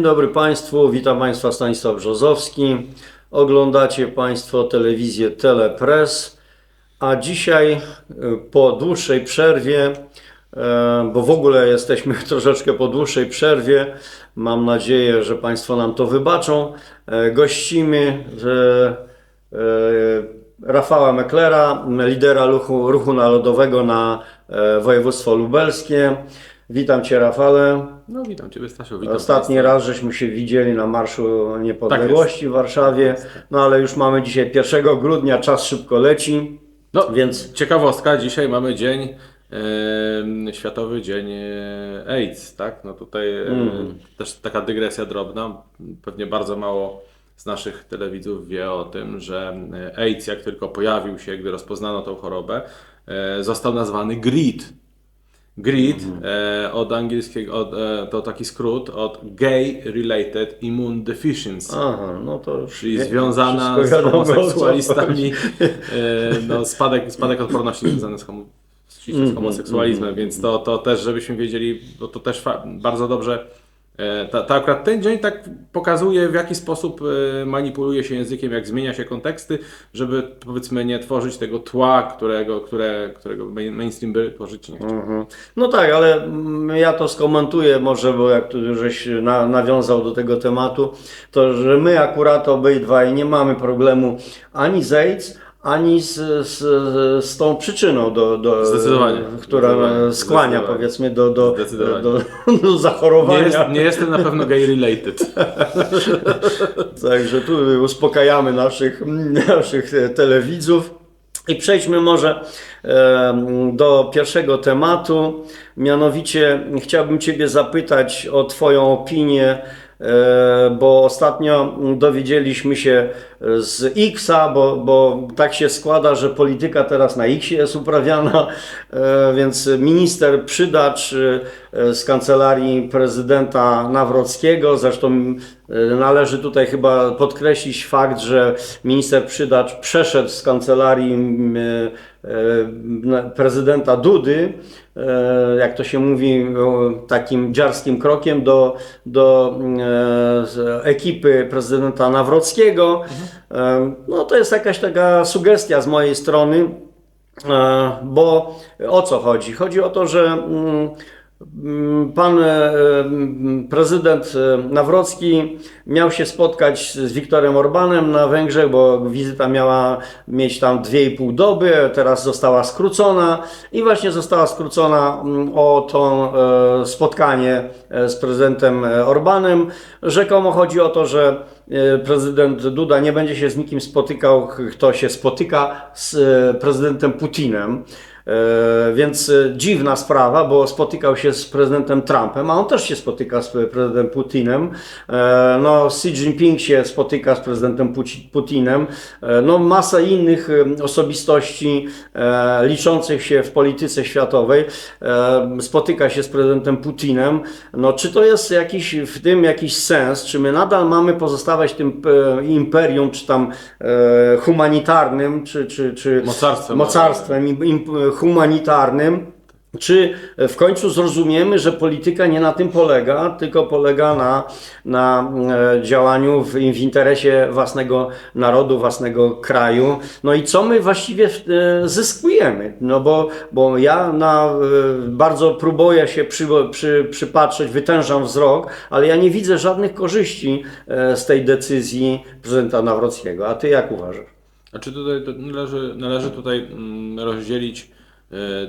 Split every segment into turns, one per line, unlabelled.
Dzień dobry Państwu, witam Państwa Stanisław Brzozowski. Oglądacie Państwo telewizję Telepress, a dzisiaj e, po dłuższej przerwie, e, bo w ogóle jesteśmy troszeczkę po dłuższej przerwie, mam nadzieję, że Państwo nam to wybaczą, e, gościmy Rafała Meklera, lidera ruchu, ruchu narodowego na województwo lubelskie. Witam Cię Rafale.
No witam Ciebie Stasiu, witam
Ostatni
Państwa.
raz żeśmy się widzieli na Marszu Niepodległości w Warszawie, no ale już mamy dzisiaj 1 grudnia, czas szybko leci,
No
więc
ciekawostka, dzisiaj mamy dzień, e, Światowy Dzień e, AIDS, tak? No tutaj e,
Mm.
też taka dygresja drobna, pewnie bardzo mało z naszych telewidzów wie o tym, że e, AIDS jak tylko pojawił się, gdy rozpoznano tą chorobę, e, został nazwany GRID. GRID e, od angielskiego, od, e, to taki skrót od Gay Related Immune Deficiency.
aha, no to już
Czyli związana z
wiadomo, o co
homoseksualistami, e, no, spadek, spadek odporności związany z, homo, ściśle
Mhm,
z homoseksualizmem, więc to, to też, żebyśmy wiedzieli, bo to też fa- bardzo dobrze, ta, ta akurat ten dzień tak pokazuje, w jaki sposób e, manipuluje się językiem, jak zmienia się konteksty, żeby powiedzmy nie tworzyć tego tła, którego, które, którego main- mainstream by tworzyć nie chciał.
Mhm. No tak, ale mm, ja to skomentuję może, bo jak tu żeś na, nawiązał do tego tematu, to że my akurat obydwaj nie mamy problemu ani z AIDS, ani z, z, z tą przyczyną, do, do, która skłania powiedzmy do, do, do, do
Nie,
zachorowania.
jest, nie jestem na pewno gay related.
Także tu uspokajamy naszych, naszych telewidzów. I przejdźmy może do pierwszego tematu. Mianowicie chciałbym Ciebie zapytać o Twoją opinię, bo ostatnio dowiedzieliśmy się z Xa, bo, bo tak się składa, że polityka teraz na X jest uprawiana, e, więc minister Przydacz e, z kancelarii prezydenta Nawrockiego, zresztą e, należy tutaj chyba podkreślić fakt, że minister Przydacz przeszedł z kancelarii e, e, prezydenta Dudy, e, jak to się mówi, takim dziarskim krokiem do, do e, ekipy prezydenta Nawrockiego. E, No to jest jakaś taka sugestia z mojej strony, e, bo o co chodzi? Chodzi o to, że mm, pan e, mm, prezydent e, Nawrocki miał się spotkać z Wiktorem Orbanem na Węgrzech, bo wizyta miała mieć tam 2,5 doby, teraz została skrócona i właśnie została skrócona mm, o to e, spotkanie z prezydentem Orbanem. Rzekomo chodzi o to, że prezydent Duda nie będzie się z nikim spotykał, kto się spotyka z prezydentem Putinem. E, Więc e, dziwna sprawa, bo spotykał się z prezydentem Trumpem, a on też się spotyka z prezydentem Putinem. E, No, Xi Jinping się spotyka z prezydentem Putinem. No, masa innych osobistości liczących się w polityce światowej spotyka się z prezydentem Putinem. No, czy to jest jakiś, w tym jakiś sens? Czy my nadal mamy pozostawać tym imperium, czy tam humanitarnym, czy, czy, czy
Mocarstwem.
mocarstwem im, im, humanitarnym. Czy w końcu zrozumiemy, że polityka nie na tym polega, tylko polega na, na e, działaniu w, w interesie własnego narodu, własnego kraju? No i co my właściwie e, zyskujemy? No bo, bo ja na, e, bardzo próbuję się przy, przy, przypatrzeć, wytężam wzrok, ale ja nie widzę żadnych korzyści z tej decyzji prezydenta Nawrockiego. A ty jak uważasz?
Znaczy tutaj to należy, należy tutaj mm, rozdzielić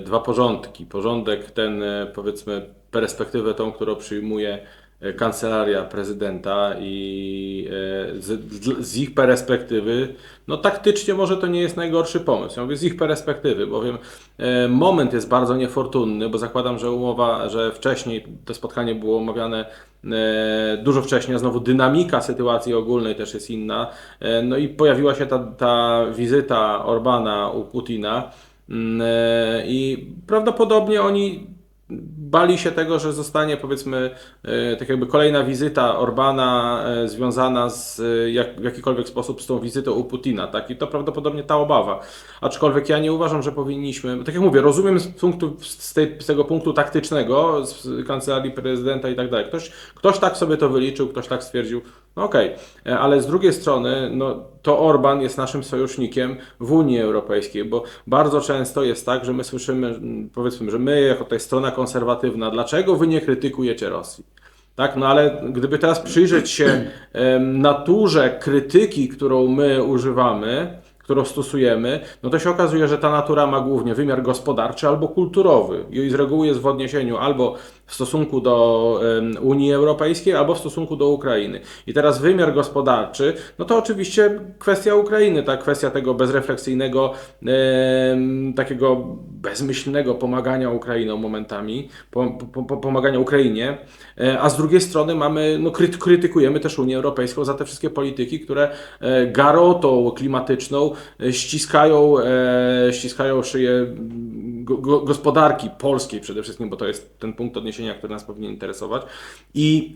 dwa porządki. Porządek ten, e, powiedzmy, perspektywę tą, którą przyjmuje e, kancelaria prezydenta i e, z, z- ich perspektywy, no taktycznie może to nie jest najgorszy pomysł. Ja mówię z ich perspektywy, bowiem e, moment jest bardzo niefortunny, bo zakładam, że umowa, że wcześniej to spotkanie było omawiane e, dużo wcześniej, a znowu dynamika sytuacji ogólnej też jest inna. E, No i pojawiła się ta, ta wizyta Orbana u Putina e, i prawdopodobnie oni bali się tego, że zostanie powiedzmy e, tak jakby kolejna wizyta Orbana e, związana z e, jak, w jakikolwiek sposób z tą wizytą u Putina, tak? I to prawdopodobnie ta obawa. Aczkolwiek ja nie uważam, że powinniśmy, tak jak mówię, rozumiem z, punktu, z, tej, z tego punktu taktycznego, z kancelarii prezydenta i tak dalej. Ktoś, ktoś tak sobie to wyliczył, ktoś tak stwierdził, no okej, E, ale z drugiej strony, no, to Orban jest naszym sojusznikiem w Unii Europejskiej, bo bardzo często jest tak, że my słyszymy, powiedzmy, że my, jako tutaj strona konserwatywna, dlaczego wy nie krytykujecie Rosji? Tak, no ale gdyby teraz przyjrzeć się naturze krytyki, którą my używamy, którą stosujemy, no to się okazuje, że ta natura ma głównie wymiar gospodarczy albo kulturowy i z reguły jest w odniesieniu albo w stosunku do Unii Europejskiej, albo w stosunku do Ukrainy. I teraz wymiar gospodarczy, no to oczywiście kwestia Ukrainy, tak, kwestia tego bezrefleksyjnego, takiego bezmyślnego pomagania Ukrainom momentami, po, po, po, pomagania Ukrainie, e, a z drugiej strony mamy, no kryty, krytykujemy też Unię Europejską za te wszystkie polityki, które e, garotą klimatyczną ściskają, e, ściskają szyję go, go, gospodarki polskiej przede wszystkim, bo to jest ten punkt odniesienia, który nas powinien interesować. I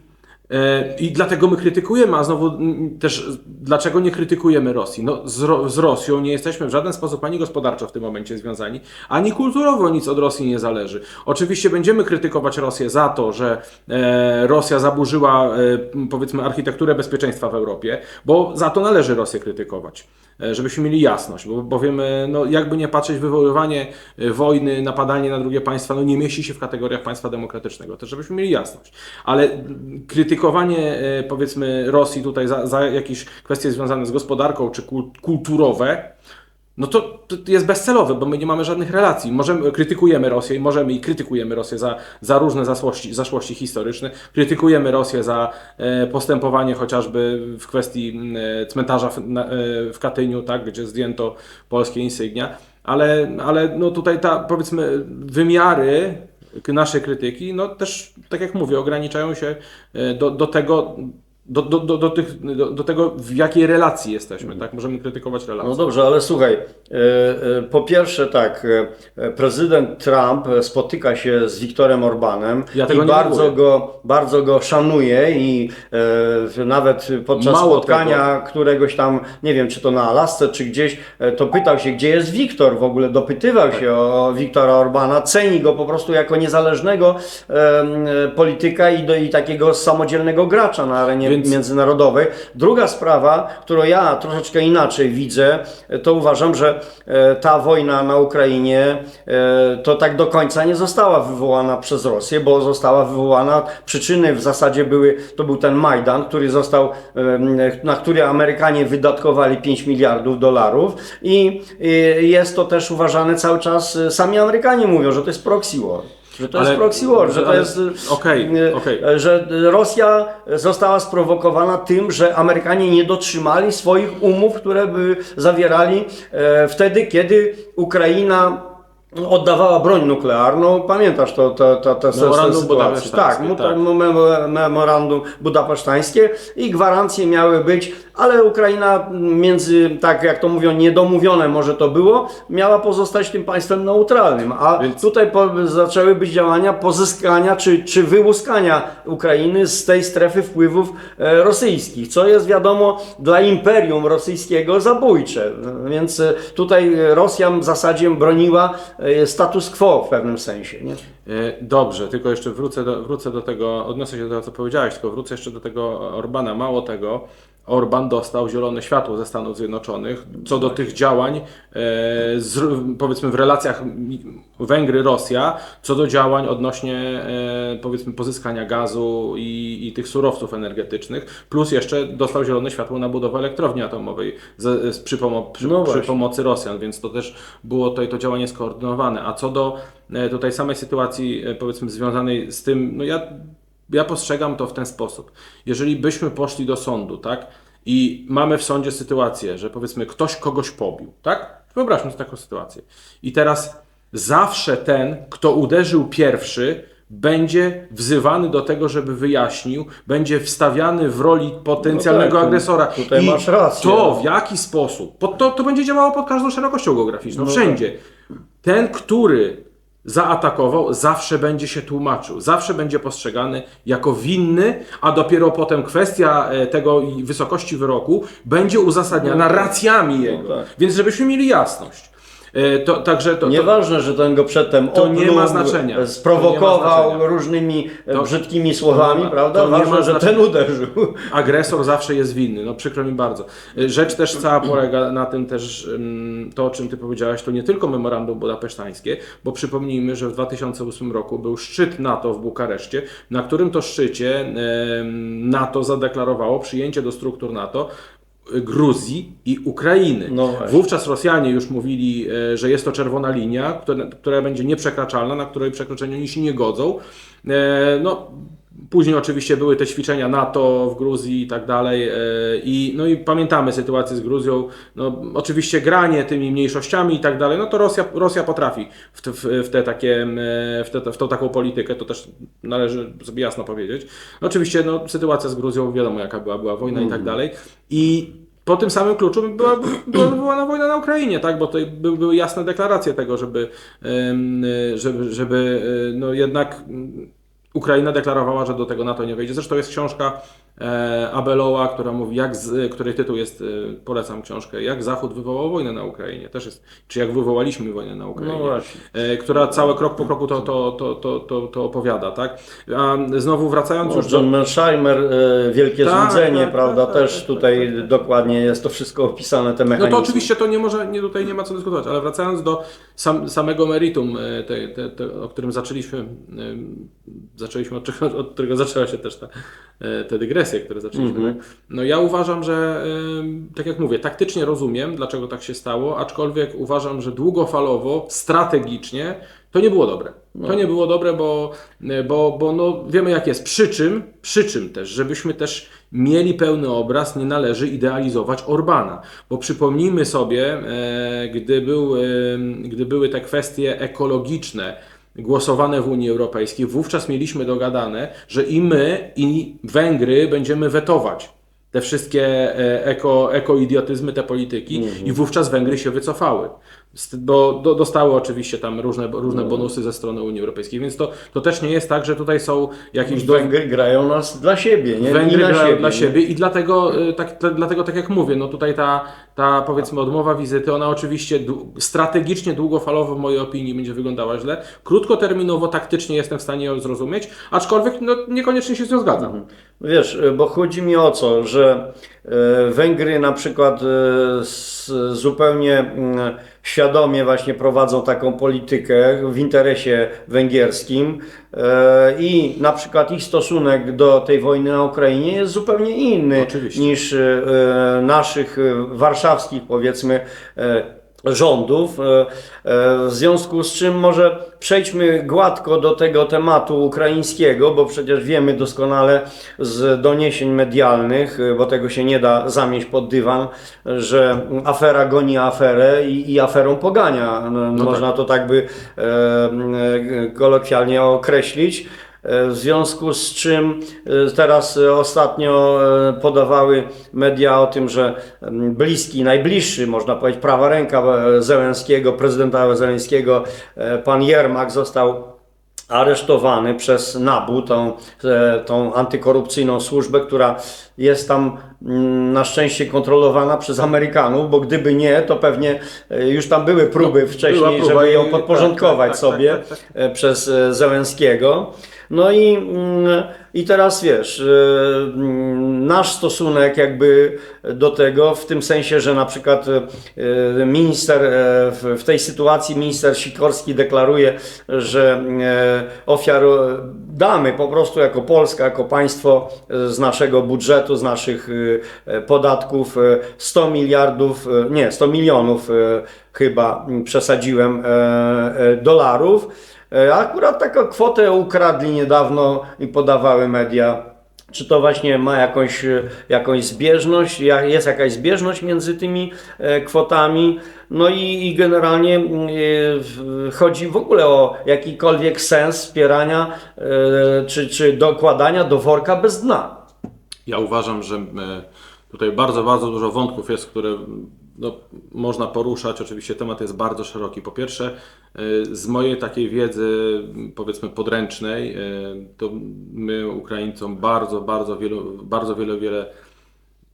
E, I dlatego my krytykujemy, a znowu też dlaczego nie krytykujemy Rosji? No, z, Ro z Rosją nie jesteśmy w żaden sposób ani gospodarczo w tym momencie związani, ani kulturowo nic od Rosji nie zależy. Oczywiście będziemy krytykować Rosję za to, że e, Rosja zaburzyła, e, powiedzmy, architekturę bezpieczeństwa w Europie, bo za to należy Rosję krytykować. E, Żebyśmy mieli jasność, bo, bo wiemy, no, jakby nie patrzeć, wywoływanie e, wojny, napadanie na drugie państwa, no nie mieści się w kategoriach państwa demokratycznego, to żebyśmy mieli jasność. Ale krytykowanie, e, powiedzmy, Rosji tutaj za, za jakieś kwestie związane z gospodarką czy kul- kulturowe, no to, to jest bezcelowe, bo my nie mamy żadnych relacji. Możemy, krytykujemy Rosję i możemy i krytykujemy Rosję za, za różne zaszłości, zaszłości historyczne. Krytykujemy Rosję za e, postępowanie chociażby w kwestii e, cmentarza w, na, e, w Katyniu, tak, gdzie zdjęto polskie insygnia. Ale, ale no tutaj ta, powiedzmy, wymiary naszej krytyki, no też, tak jak mówię, ograniczają się e, do, do tego, do, do, do, do, tych, do, do tego, w jakiej relacji jesteśmy, tak? Możemy krytykować relacje.
No dobrze, ale słuchaj, e, e, po pierwsze tak, e, prezydent Trump spotyka się z Wiktorem Orbanem
Ja tego
i bardzo go, bardzo go szanuje i nawet podczas
Mało
spotkania któregoś tam, nie wiem czy to na Alasce czy gdzieś, to pytał się, gdzie jest Wiktor, w ogóle dopytywał
Tak.
się o Wiktora Orbana, ceni go po prostu jako niezależnego polityka i, do, i takiego samodzielnego gracza na arenie
Więc-
międzynarodowej. Druga sprawa, którą ja troszeczkę inaczej widzę, to uważam, że e, ta wojna na Ukrainie e, to tak do końca nie została wywołana przez Rosję, bo została wywołana, przyczyny w zasadzie były, to był ten Majdan, który został, na który Amerykanie wydatkowali 5 miliardów dolarów i i jest to też uważane cały czas, e, sami Amerykanie mówią, że to jest proxy war. Że to
Ale-
jest proxy war, że to
ale-
jest.
okej,
e,
okej.
że Rosja została sprowokowana tym, że Amerykanie nie dotrzymali swoich umów, które by zawierali e, wtedy, kiedy Ukraina oddawała broń nuklearną. Pamiętasz to, to, to, to,
Memorandum budapesztańskie,
Tak,
tak.
memo- memorandum budapesztańskie i gwarancje miały być, ale Ukraina między, tak jak to mówią, niedomówione może to było, miała pozostać tym państwem neutralnym, a
Więc-
tutaj po, zaczęły być działania pozyskania czy, czy wyłuskania Ukrainy z tej strefy wpływów e, rosyjskich, co jest wiadomo dla imperium rosyjskiego zabójcze. Więc e, tutaj Rosja w zasadzie broniła e, status quo w pewnym sensie. Nie?
E, Dobrze, tylko jeszcze wrócę do, wrócę do tego, odniosę się do tego, co powiedziałeś, tylko wrócę jeszcze do tego Orbana. Mało tego, Orban dostał zielone światło ze Stanów Zjednoczonych co do tych działań, e, z, powiedzmy w relacjach Węgry-Rosja, co do działań odnośnie e, powiedzmy pozyskania gazu i, i tych surowców energetycznych, plus jeszcze dostał zielone światło na budowę elektrowni atomowej z, z, przy, pomo- przy,
No
przy pomocy Rosjan, więc to też było tutaj to działanie skoordynowane. A co do e, tutaj samej sytuacji, powiedzmy, związanej z tym, no ja, ja postrzegam to w ten sposób. Jeżeli byśmy poszli do sądu, tak, i mamy w sądzie sytuację, że powiedzmy ktoś kogoś pobił, tak? Wyobraźmy sobie taką sytuację. I teraz zawsze ten, kto uderzył pierwszy, będzie wzywany do tego, żeby wyjaśnił, będzie wstawiany w roli potencjalnego
No tak,
agresora.
tutaj
I
masz rację.
To, w jaki sposób, to, to będzie działało pod każdą szerokością geograficzną,
No
wszędzie. Ten, który zaatakował, zawsze będzie się tłumaczył, zawsze będzie postrzegany jako winny, a dopiero potem kwestia e, tego wysokości wyroku będzie uzasadniana racjami jego.
tak.
Więc żebyśmy mieli jasność. E, To, także to, to,
Nieważne, że ten go przedtem
To nie ma znaczenia. To nie
sprowokował
ma znaczenia.
różnymi e,
To-
brzydkimi słowami,
ma-
prawda?
to
Ważne, że ten uderzył.
agresor zawsze jest winny. No przykro mi bardzo. Rzecz też cała polega na tym też, ym, to o czym Ty powiedziałaś, to nie tylko memorandum budapesztańskie, bo przypomnijmy, że w 2008 roku był szczyt NATO w Bukareszcie, na którym to szczycie NATO zadeklarowało przyjęcie do struktur NATO Gruzji i Ukrainy.
No.
Wówczas Rosjanie już mówili, e, że jest to czerwona linia, która, która będzie nieprzekraczalna, na której przekroczeniu oni się nie godzą. E, No, później oczywiście były te ćwiczenia NATO w Gruzji i tak dalej. e, I, no i pamiętamy sytuację z Gruzją. No, oczywiście granie tymi mniejszościami i tak dalej, no to Rosja, Rosja potrafi w, te, w, te takie, e, w, te, w tą taką politykę, to też należy sobie jasno powiedzieć. No, oczywiście no, sytuacja z Gruzją, wiadomo jaka była, była wojna i tak dalej. I po tym samym kluczu była, była wywołana wojna na Ukrainie, tak? bo tutaj by, były jasne deklaracje tego, żeby, y, żeby, żeby no jednak mm, Ukraina deklarowała, że do tego NATO nie wejdzie. Zresztą jest książka e, Abeloa, która mówi, jak z, której tytuł jest, e, polecam książkę, jak Zachód wywołał wojnę na Ukrainie. Też jest, czy jak wywołaliśmy wojnę na Ukrainie.
No.
E, która cały krok po kroku to, to, to, to, to, to opowiada, tak? A znowu wracając już do...
John Mersheimer, e, Wielkie
Tak,
Złudzenie,
tak,
prawda?
tak, tak,
Też
tak,
tutaj
tak, tak.
dokładnie jest to wszystko opisane, te
No
mechanizmy.
to oczywiście to nie może, nie, tutaj nie ma co dyskutować, ale wracając do sam, samego meritum, te, te, te, o którym zaczęliśmy, zaczęliśmy od, czego, od którego zaczęła się też ta, e, te dygresje, które zaczęliśmy.
Mhm.
tak? No ja uważam, że tak jak mówię, taktycznie rozumiem, dlaczego tak się stało, aczkolwiek uważam, że długofalowo, strategicznie to nie było dobre. To nie było dobre, bo, bo, bo no, wiemy jak jest. Przy czym, przy czym też, żebyśmy też mieli pełny obraz, nie należy idealizować Orbana. Bo przypomnijmy sobie, e, gdy, był, e, gdy były te kwestie ekologiczne, głosowane w Unii Europejskiej, wówczas mieliśmy dogadane, że i my, i Węgry będziemy wetować te wszystkie e, eko, ekoidiotyzmy, te polityki i wówczas Węgry się wycofały. Bo do, dostały oczywiście tam różne, różne bonusy ze strony Unii Europejskiej, więc to, to też nie jest tak, że tutaj są jakieś... do-
Węgry grają nas dla siebie, nie?
Węgry grają
siebie,
dla
nie?
siebie i dlatego, y, tak, te- dlatego tak jak mówię, no tutaj ta, ta powiedzmy odmowa wizyty, ona oczywiście strategicznie, długofalowo w mojej opinii będzie wyglądała źle. Krótkoterminowo, taktycznie jestem w stanie ją zrozumieć, aczkolwiek no, niekoniecznie się z nią zgadzam.
Wiesz, e, bo chodzi mi o co, że Węgry na przykład e, zupełnie mm, świadomie właśnie prowadzą taką politykę w interesie węgierskim e, i na przykład ich stosunek do tej wojny na Ukrainie jest zupełnie inny
Oczywiście.
niż e, naszych e, warszawskich powiedzmy e, rządów. E, e, W związku z czym może przejdźmy gładko do tego tematu ukraińskiego, bo przecież wiemy doskonale z doniesień medialnych, e, bo tego się nie da zamieść pod dywan, że afera goni aferę i, i aferą pogania. No, Można to tak by e, kolokwialnie określić. E, W związku z czym e, teraz e, ostatnio podawały media o tym, że mm, bliski, najbliższy, można powiedzieć, prawa ręka Zełenskiego, prezydenta Zełenskiego, pan Jermak został aresztowany przez NABU, tą, tą antykorupcyjną służbę, która jest tam mm, na szczęście kontrolowana przez Amerykanów, bo gdyby nie, to pewnie już tam były próby
była
wcześniej,
próba
żeby ją
i-
podporządkować
tak, tak, tak,
sobie
tak, tak,
e, przez Zełenskiego. No i, mm, i teraz wiesz, e, mm, nasz stosunek jakby do tego, w tym sensie, że na przykład e, minister e, w, tej sytuacji, minister Sikorski deklaruje, że e, ofiar e, damy po prostu jako Polska, jako państwo z naszego budżetu, z naszych e, podatków e, 100 miliardów, nie, 100 milionów chyba przesadziłem dolarów. E, Akurat taką kwotę ukradli niedawno i podawały media. Czy to właśnie ma jakąś, e, jakąś zbieżność, jest jakaś zbieżność między tymi e, kwotami? No i, i generalnie mm, chodzi w ogóle o jakikolwiek sens wspierania czy, czy dokładania do worka bez dna.
Ja uważam, że tutaj bardzo, bardzo dużo wątków jest, które no, można poruszać. Oczywiście temat jest bardzo szeroki. Po pierwsze, y, z mojej takiej wiedzy, powiedzmy podręcznej, y, to my Ukraińcom bardzo, bardzo wielu, bardzo wiele, wiele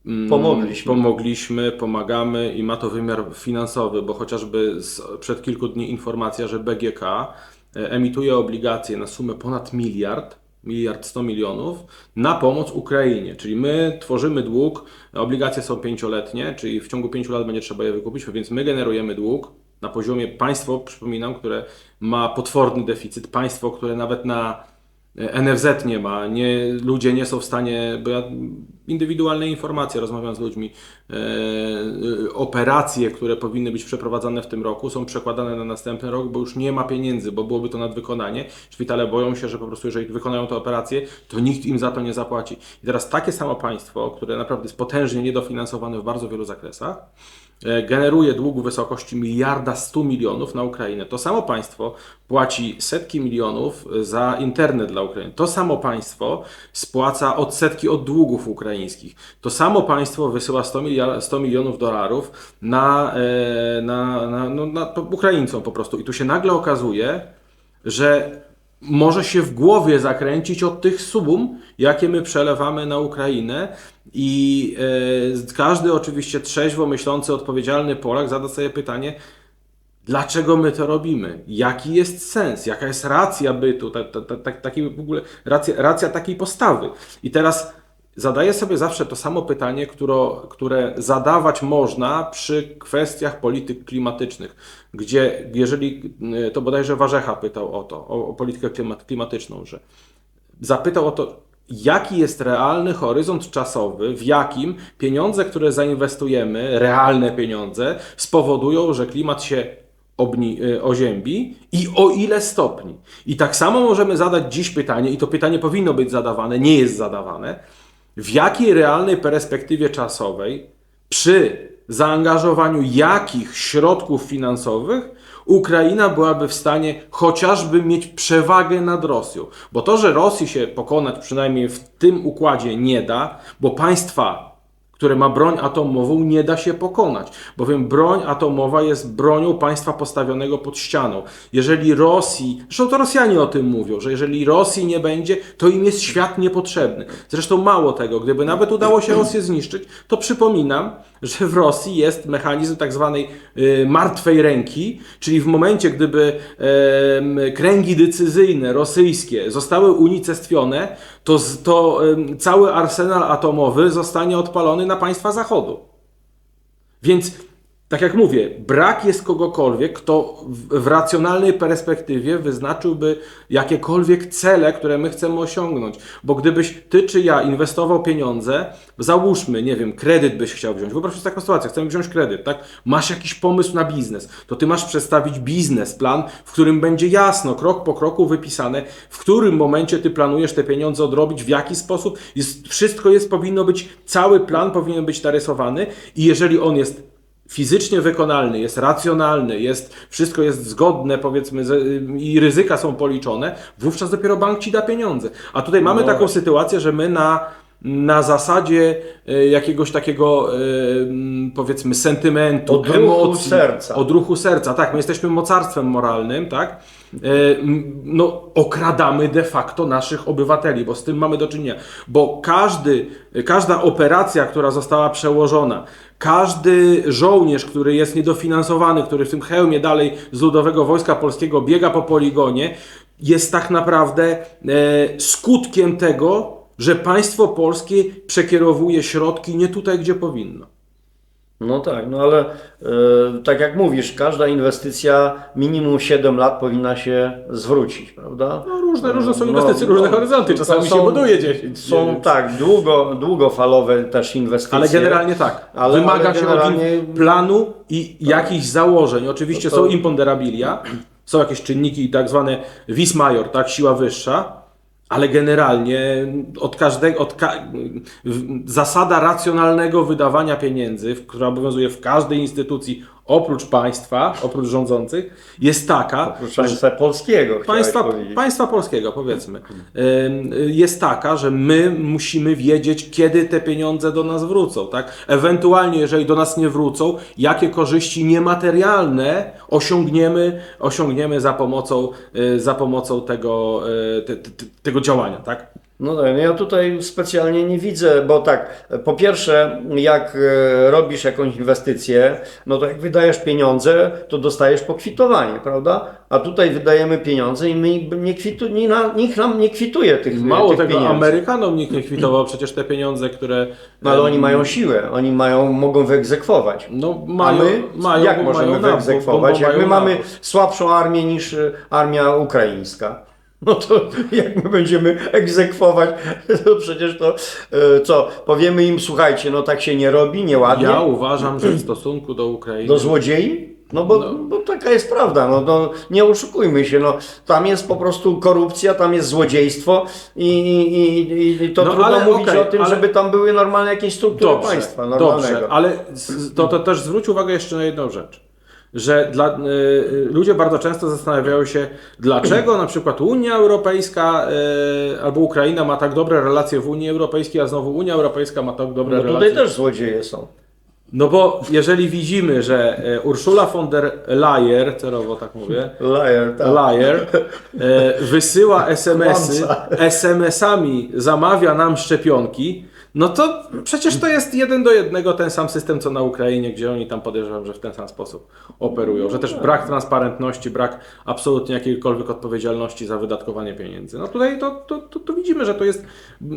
mm,
Pomogliśmy.
Pomogliśmy, pomagamy i ma to wymiar finansowy, bo chociażby z, przed kilku dni informacja, że BGK e, emituje obligacje na sumę ponad miliard, miliard 100 milionów na pomoc Ukrainie. Czyli my tworzymy dług, obligacje są pięcioletnie, czyli w ciągu pięciu lat będzie trzeba je wykupić, więc my generujemy dług na poziomie państwo, przypominam, które ma potworny deficyt, państwo, które nawet na NFZ nie ma, nie, ludzie nie są w stanie, bo ja indywidualne informacje, rozmawiam z ludźmi, e, e, operacje, które powinny być przeprowadzane w tym roku są przekładane na następny rok, bo już nie ma pieniędzy, bo byłoby to nadwykonanie. Szpitale boją się, że po prostu jeżeli wykonają te operacje, to nikt im za to nie zapłaci. I teraz takie samo państwo, które naprawdę jest potężnie niedofinansowane w bardzo wielu zakresach, generuje dług w wysokości miliarda 100 milionów na Ukrainę. To samo państwo płaci setki milionów za internet dla Ukrainy. To samo państwo spłaca odsetki od długów ukraińskich. To samo państwo wysyła 100, miliard, 100 milionów dolarów na, e, na, na, no, na Ukraińcom po prostu. I tu się nagle okazuje, że może się w głowie zakręcić od tych sum, jakie my przelewamy na Ukrainę i e, każdy oczywiście trzeźwo myślący, odpowiedzialny Polak zada sobie pytanie, dlaczego my to robimy? Jaki jest sens? Jaka jest racja bytu? Ta, ta, ta, ta, takiej w ogóle racja, racja takiej postawy? I teraz zadaję sobie zawsze to samo pytanie, które, które zadawać można przy kwestiach polityk klimatycznych, gdzie jeżeli, y, to bodajże Warzecha pytał o to, o, o politykę klimat, klimatyczną, że zapytał o to, jaki jest realny horyzont czasowy, w jakim pieniądze, które zainwestujemy, realne pieniądze, spowodują, że klimat się obni- y, oziębi i o ile stopni. I tak samo możemy zadać dziś pytanie, i to pytanie powinno być zadawane, nie jest zadawane, w jakiej realnej perspektywie czasowej, przy zaangażowaniu jakich środków finansowych, Ukraina byłaby w stanie chociażby mieć przewagę nad Rosją. Bo to, że Rosji się pokonać przynajmniej w tym układzie nie da, bo państwa które ma broń atomową, nie da się pokonać, bowiem broń atomowa jest bronią państwa postawionego pod ścianą. Jeżeli Rosji, zresztą to Rosjanie o tym mówią, że jeżeli Rosji nie będzie, to im jest świat niepotrzebny. Zresztą mało tego, gdyby nawet udało się Rosję zniszczyć, to przypominam, że w Rosji jest mechanizm tak zwanej y, martwej ręki, czyli w momencie, gdyby kręgi decyzyjne rosyjskie zostały unicestwione, to, to cały arsenal atomowy zostanie odpalony na państwa Zachodu. Więc, tak jak mówię, brak jest kogokolwiek, kto w, racjonalnej perspektywie wyznaczyłby jakiekolwiek cele, które my chcemy osiągnąć. Bo gdybyś ty czy ja inwestował pieniądze, załóżmy, nie wiem, kredyt byś chciał wziąć. Wyobraź sobie taką sytuację, chcemy wziąć kredyt, tak? Masz jakiś pomysł na biznes, to ty masz przedstawić biznesplan, w którym będzie jasno, krok po kroku wypisane, w którym momencie ty planujesz te pieniądze odrobić, w jaki sposób. Jest, wszystko jest, powinno być, cały plan powinien być narysowany i jeżeli on jest fizycznie wykonalny, jest racjonalny, jest, wszystko jest zgodne, powiedzmy, z, i ryzyka są policzone, wówczas dopiero bank ci da pieniądze. A tutaj mamy
No
taką sytuację, że my na, na zasadzie e, jakiegoś takiego, e, powiedzmy, sentymentu,
Odruchu
emocji,
serca.
odruchu serca, tak, my jesteśmy mocarstwem moralnym, tak, E, no, okradamy de facto naszych obywateli, bo z tym mamy do czynienia, bo każdy, każda operacja, która została przełożona, każdy żołnierz, który jest niedofinansowany, który w tym hełmie dalej z Ludowego Wojska Polskiego biega po poligonie, jest tak naprawdę skutkiem tego, że państwo polskie przekierowuje środki nie tutaj, gdzie powinno.
No tak, no ale e, tak jak mówisz, każda inwestycja minimum 7 lat powinna się zwrócić, prawda?
No, różne- różne są inwestycje, różne horyzonty. Czasami
to
się buduje 10,
Są
9.
tak, długo, długofalowe też inwestycje.
Ale generalnie tak.
Ale-
Wymaga
ale
się
generalnie-
od nich planu i jakichś założeń. Oczywiście
No to-
są imponderabilia, są jakieś czynniki tak zwane vis major, tak, siła wyższa, ale generalnie od każdego, od ka zasada racjonalnego wydawania pieniędzy, która obowiązuje w każdej instytucji oprócz państwa, oprócz rządzących, jest taka,
Oprócz państwa polskiego
państwa, państwa polskiego, powiedzmy, jest taka, że my musimy wiedzieć, kiedy te pieniądze do nas wrócą, tak? Ewentualnie, jeżeli do nas nie wrócą, jakie korzyści niematerialne osiągniemy, osiągniemy za pomocą, y, za pomocą tego, y, te, te, tego działania, tak?
No tak, no ja tutaj specjalnie nie widzę, bo tak, po pierwsze, jak e, robisz jakąś inwestycję, no to jak wydajesz pieniądze, to dostajesz pokwitowanie, prawda? A tutaj wydajemy pieniądze i my nie kwitu, nie na, nikt nam nie kwituje tych,
Mało
tych
tego,
pieniędzy.
Amerykanom nikt nie kwitował przecież te pieniądze, które...
No ale oni mają siłę, oni mają, mogą wyegzekwować.
No,
A
mają,
my
mają,
jak możemy
mają
wyegzekwować,
bo- bo
jak my mamy słabszą armię niż e, armia ukraińska? No to jak my będziemy egzekwować, to przecież to e, co, powiemy im, słuchajcie, no tak się nie robi, nieładnie,
Ja uważam, że w stosunku do Ukrainy...
do złodziei? No bo,
No.
bo taka jest prawda, no, no nie oszukujmy się, no tam jest po prostu korupcja, tam jest złodziejstwo i, i, i, to
No,
trudno mówić
okej,
o tym,
ale-
żeby tam były normalne jakieś struktury państwa normalnego.
Dobrze, ale to, to też zwróć uwagę jeszcze na jedną rzecz. Że dla, y, y, ludzie bardzo często zastanawiają się, dlaczego na przykład Unia Europejska y, albo Ukraina ma tak dobre relacje w Unii Europejskiej, a znowu Unia Europejska ma tak dobre
No
relacje.
tutaj też złodzieje są.
No bo jeżeli widzimy, że y, Ursula von der Leyen, celowo tak mówię,
Liar, tak.
Liar e, wysyła SMS-y. SMS-ami zamawia nam szczepionki, no to przecież to jest jeden do jednego ten sam system, co na Ukrainie, gdzie oni tam podejrzewam, że w ten sam sposób operują. Że też brak transparentności, brak absolutnie jakiejkolwiek odpowiedzialności za wydatkowanie pieniędzy. No tutaj to, to, to, to widzimy, że to jest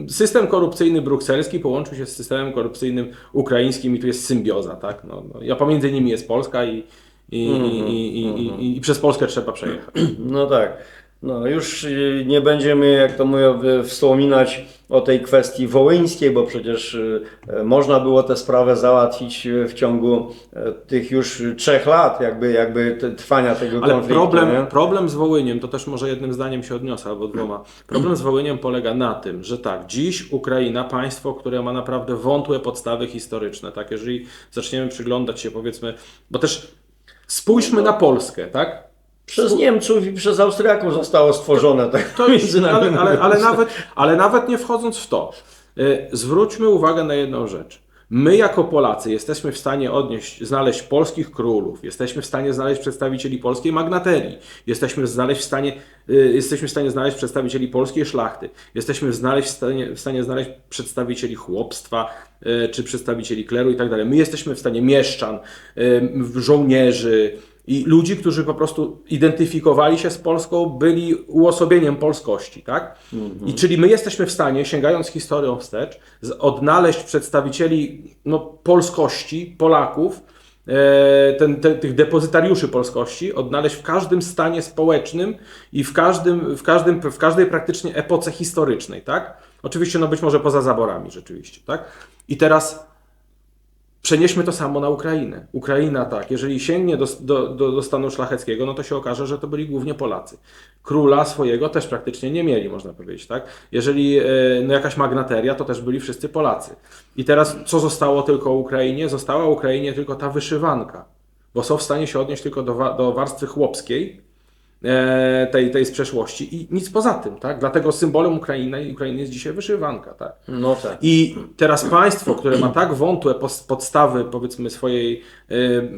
system korupcyjny brukselski połączył się z systemem korupcyjnym ukraińskim i tu jest symbioza, tak? No, no, ja pomiędzy nimi jest Polska i, i, i, i, i, i, i przez Polskę trzeba przejechać.
No tak. No już y, nie będziemy, jak to mówią, y, wspominać o tej kwestii wołyńskiej, bo przecież y, e, można było tę sprawę załatwić y, w ciągu e, tych już trzech lat, jakby, jakby trwania tego
Ale
konfliktu.
problem,
nie?
problem z Wołyniem, to też może jednym zdaniem się odniosę, albo dwoma. Problem z Wołyniem polega na tym, że tak, dziś Ukraina, państwo, które ma naprawdę wątłe podstawy historyczne, tak, jeżeli zaczniemy przyglądać się powiedzmy, bo też spójrzmy na Polskę, tak?
Przez Niemców i przez Austriaków zostało stworzone tak
To jest, ale, ale, ale, nawet, ale nawet nie wchodząc w to, y, zwróćmy uwagę na jedną rzecz. My jako Polacy jesteśmy w stanie odnieść, znaleźć polskich królów, jesteśmy w stanie znaleźć przedstawicieli polskiej magnaterii, jesteśmy znaleźć w stanie, y, jesteśmy w stanie znaleźć przedstawicieli polskiej szlachty, jesteśmy znaleźć w stanie, w stanie znaleźć przedstawicieli chłopstwa, y, czy przedstawicieli kleru i tak dalej. My jesteśmy w stanie mieszczan, żołnierzy, i ludzi, którzy po prostu identyfikowali się z Polską, byli uosobieniem polskości, tak? I czyli my jesteśmy w stanie, sięgając historią wstecz, odnaleźć przedstawicieli no, polskości, Polaków, e, ten, te, tych depozytariuszy polskości, odnaleźć w każdym stanie społecznym i w, każdym, w, każdym, w każdej praktycznie epoce historycznej, tak? Oczywiście, no być może poza zaborami rzeczywiście, tak? I teraz Przenieśmy to samo na Ukrainę. Ukraina tak, jeżeli sięgnie do, do, do, do stanu szlacheckiego, no to się okaże, że to byli głównie Polacy. Króla swojego też praktycznie nie mieli, można powiedzieć, tak? Jeżeli e, no jakaś magnateria, to też byli wszyscy Polacy. I teraz co zostało tylko Ukrainie? Została Ukrainie tylko ta wyszywanka, bo są w stanie się odnieść tylko do, do warstwy chłopskiej, tej, tej z przeszłości i nic poza tym, tak? Dlatego symbolem Ukrainy, Ukrainy jest dzisiaj wyszywanka, tak?
No tak.
I teraz państwo, które ma tak wątłe podstawy, powiedzmy, swojej,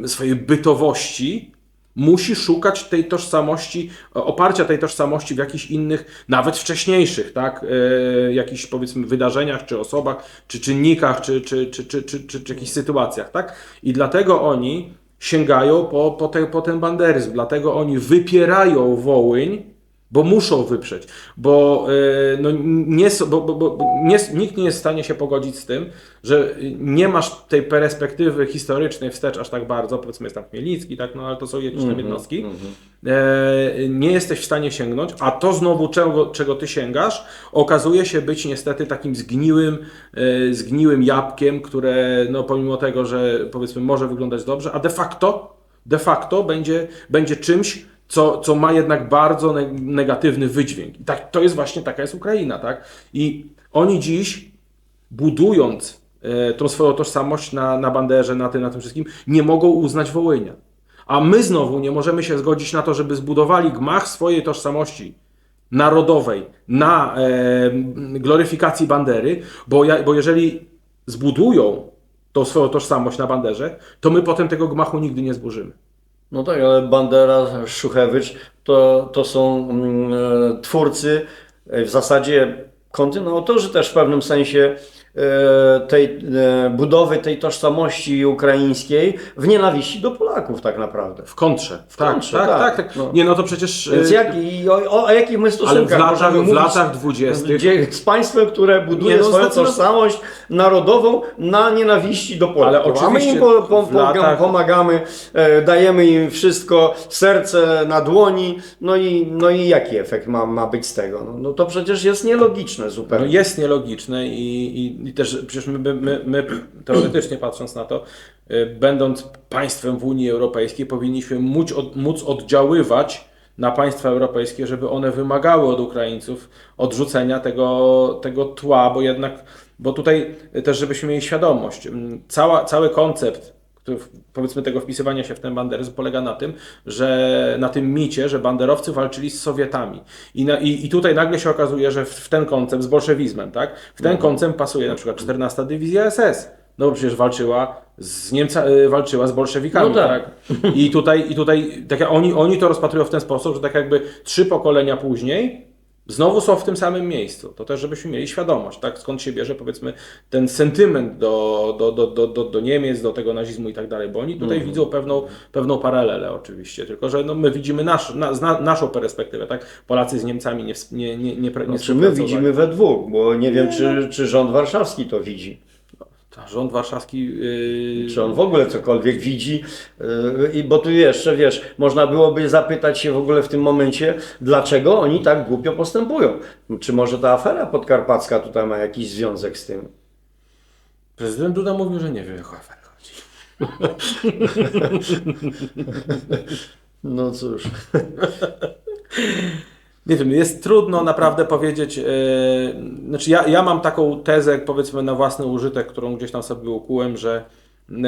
y, swojej bytowości, musi szukać tej tożsamości, oparcia tej tożsamości w jakichś innych, nawet wcześniejszych, tak, y, jakichś powiedzmy wydarzeniach, czy osobach, czy czynnikach, czy, czy, czy, czy, czy, czy, czy jakichś sytuacjach, tak? I dlatego oni sięgają po, po, te, po ten banderyzm, dlatego oni wypierają Wołyń, bo muszą wyprzeć, bo, y, no, nie, bo, bo, bo nie, nikt nie jest w stanie się pogodzić z tym, że nie masz tej perspektywy historycznej wstecz aż tak bardzo, powiedzmy jest tam Chmielnicki, tak, no ale to są jakieś tam jednostki, e, nie jesteś w stanie sięgnąć, a to znowu czego, czego ty sięgasz, okazuje się być niestety takim zgniłym, e, zgniłym jabłkiem, które no pomimo tego, że powiedzmy może wyglądać dobrze, a de facto, de facto będzie, będzie czymś, co, co ma jednak bardzo ne- negatywny wydźwięk. I tak, to jest właśnie taka jest Ukraina, tak? I oni dziś, budując e, tą swoją tożsamość na, na banderze, na tym, na tym wszystkim, nie mogą uznać Wołynia. A my znowu nie możemy się zgodzić na to, żeby zbudowali gmach swojej tożsamości narodowej na e, gloryfikacji bandery, bo, ja, bo jeżeli zbudują tą swoją tożsamość na banderze, to my potem tego gmachu nigdy nie zburzymy.
No tak, ale Bandera, Szuchewicz to, to są mm, e, twórcy, e, w zasadzie kontynuatorzy też w pewnym sensie tej e, budowy tej tożsamości ukraińskiej w nienawiści do Polaków tak naprawdę.
W kontrze. W tak,
kontrze,
tak,
tak.
tak, tak.
No.
Nie, no to przecież...
Więc
e,
jak, i o, o, jakich my stosunkach
Ale w latach- w latach dwudziestych-
gdzie z państwem, które buduje
Nie, no,
swoją
zdecydowanie-
tożsamość narodową na nienawiści do Polaków.
Ale
A my
oczywiście
im po, po, po,
latach-
pomagamy, e, dajemy im wszystko, serce na dłoni, no i, no i jaki efekt ma, ma być z tego? No, no to przecież jest nielogiczne
No
zupełnie.
jest nielogiczne i, i, i też przecież my, my, my teoretycznie patrząc na to, y, będąc państwem w Unii Europejskiej, powinniśmy móc, od, móc oddziaływać na państwa europejskie, żeby one wymagały od Ukraińców odrzucenia tego, tego tła, bo jednak, bo tutaj też żebyśmy mieli świadomość, cała, cały koncept powiedzmy tego wpisywania się w ten banderyzm polega na tym, że na tym micie, że banderowcy walczyli z Sowietami. I, na, i, i tutaj nagle się okazuje, że w, w ten koncept z bolszewizmem, tak? W ten koncept pasuje na przykład 14 Dywizja SS. No bo przecież walczyła z Niemca, y, walczyła z bolszewikami,
No tak.
tak? I tutaj, i tutaj tak jak oni, oni to rozpatrują w ten sposób, że tak jakby trzy pokolenia później znowu są w tym samym miejscu. To też, żebyśmy mieli świadomość, tak? skąd się bierze powiedzmy ten sentyment do, do, do, do, do, do Niemiec, do tego nazizmu i tak dalej, bo oni tutaj widzą pewną, pewną paralelę oczywiście, tylko że no, my widzimy nasz, na, naszą perspektywę, tak? Polacy z Niemcami nie, nie, nie, nie, nie, nie
Znaczy my widzimy we dwóch, bo nie wiem, czy, czy rząd warszawski to widzi.
Ta, Rząd warszawski... Yy...
Czy on w ogóle cokolwiek widzi? Yy, bo tu jeszcze, wiesz, można byłoby zapytać się w ogóle w tym momencie, dlaczego oni tak głupio postępują. Czy może ta afera podkarpacka tutaj ma jakiś związek z tym?
Prezydent Duda mówił, że nie wie, o aferę chodzi.
No cóż.
Nie wiem, jest trudno naprawdę powiedzieć. Yy, znaczy, ja, ja mam taką tezę, powiedzmy, na własny użytek, którą gdzieś tam sobie ukułem, że yy,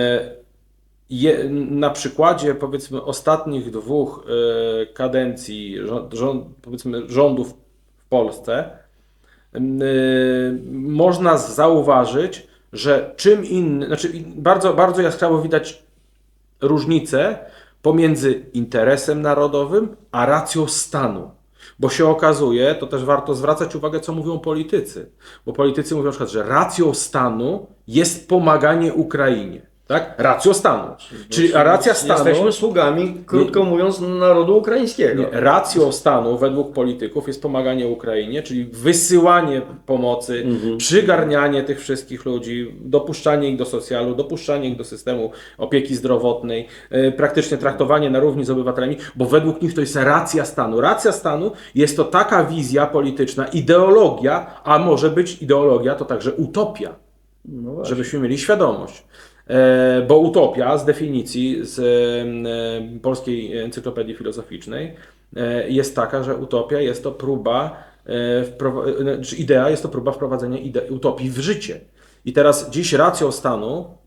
je, na przykładzie, powiedzmy, ostatnich dwóch yy, kadencji rząd, rząd, powiedzmy, rządów w Polsce, yy, można zauważyć, że czym innym, znaczy bardzo, bardzo jaskrawo widać różnicę pomiędzy interesem narodowym a racją stanu. Bo się okazuje, to też warto zwracać uwagę, co mówią politycy. Bo politycy mówią na przykład, że racją stanu jest pomaganie Ukrainie. Tak? Racją stanu. Czyli a racja stanu.
Jesteśmy sługami, krótko mówiąc, narodu ukraińskiego.
Nie, racją stanu według polityków jest pomaganie Ukrainie, czyli wysyłanie pomocy, przygarnianie tych wszystkich ludzi, dopuszczanie ich do socjalu, dopuszczanie ich do systemu opieki zdrowotnej, e, praktycznie traktowanie na równi z obywatelami, bo według nich to jest racja stanu. Racja stanu jest to taka wizja polityczna, ideologia, a może być ideologia to także utopia
No
żebyśmy mieli świadomość. E, Bo utopia z definicji z e, Polskiej Encyklopedii Filozoficznej e, jest taka, że utopia jest to próba, e, e, czy idea jest to próba wprowadzenia ide- utopii w życie. I teraz dziś racją stanu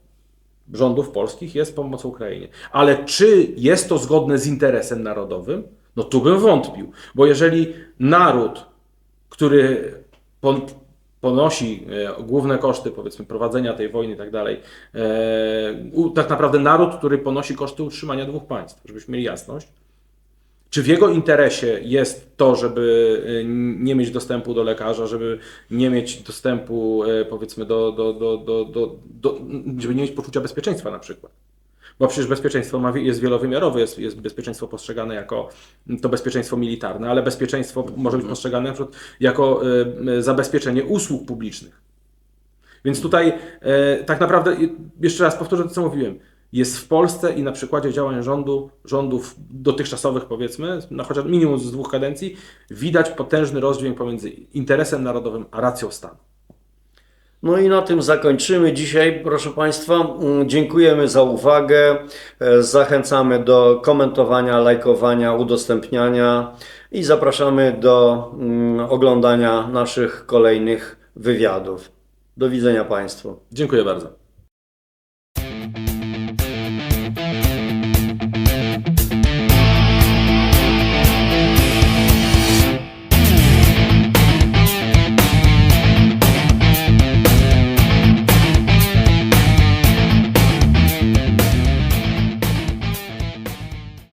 rządów polskich jest pomoc Ukrainie. Ale czy jest to zgodne z interesem narodowym? No tu bym wątpił, bo jeżeli naród, który ponosi e, główne koszty, powiedzmy, prowadzenia tej wojny i tak dalej, e, tak naprawdę naród, który ponosi koszty utrzymania dwóch państw, żebyśmy mieli jasność, czy w jego interesie jest to, żeby e, nie mieć dostępu do lekarza, żeby nie mieć dostępu, powiedzmy, do, do, do, do, do, do żeby nie mieć poczucia bezpieczeństwa na przykład? Bo przecież bezpieczeństwo ma, jest wielowymiarowe, jest, jest bezpieczeństwo postrzegane jako to bezpieczeństwo militarne, ale bezpieczeństwo może być postrzegane na przykład jako y, y, zabezpieczenie usług publicznych. Więc tutaj e, tak naprawdę, y, jeszcze raz powtórzę to, co mówiłem, jest w Polsce i na przykładzie działań rządu, rządów dotychczasowych powiedzmy, na chociaż minimum z dwóch kadencji, widać potężny rozdźwięk pomiędzy interesem narodowym a racją stanu.
No i na tym zakończymy dzisiaj, proszę Państwa. Mm, Dziękujemy za uwagę. E, Zachęcamy do komentowania, lajkowania, udostępniania i zapraszamy do mm, oglądania naszych kolejnych wywiadów. Do widzenia Państwu.
Dziękuję bardzo.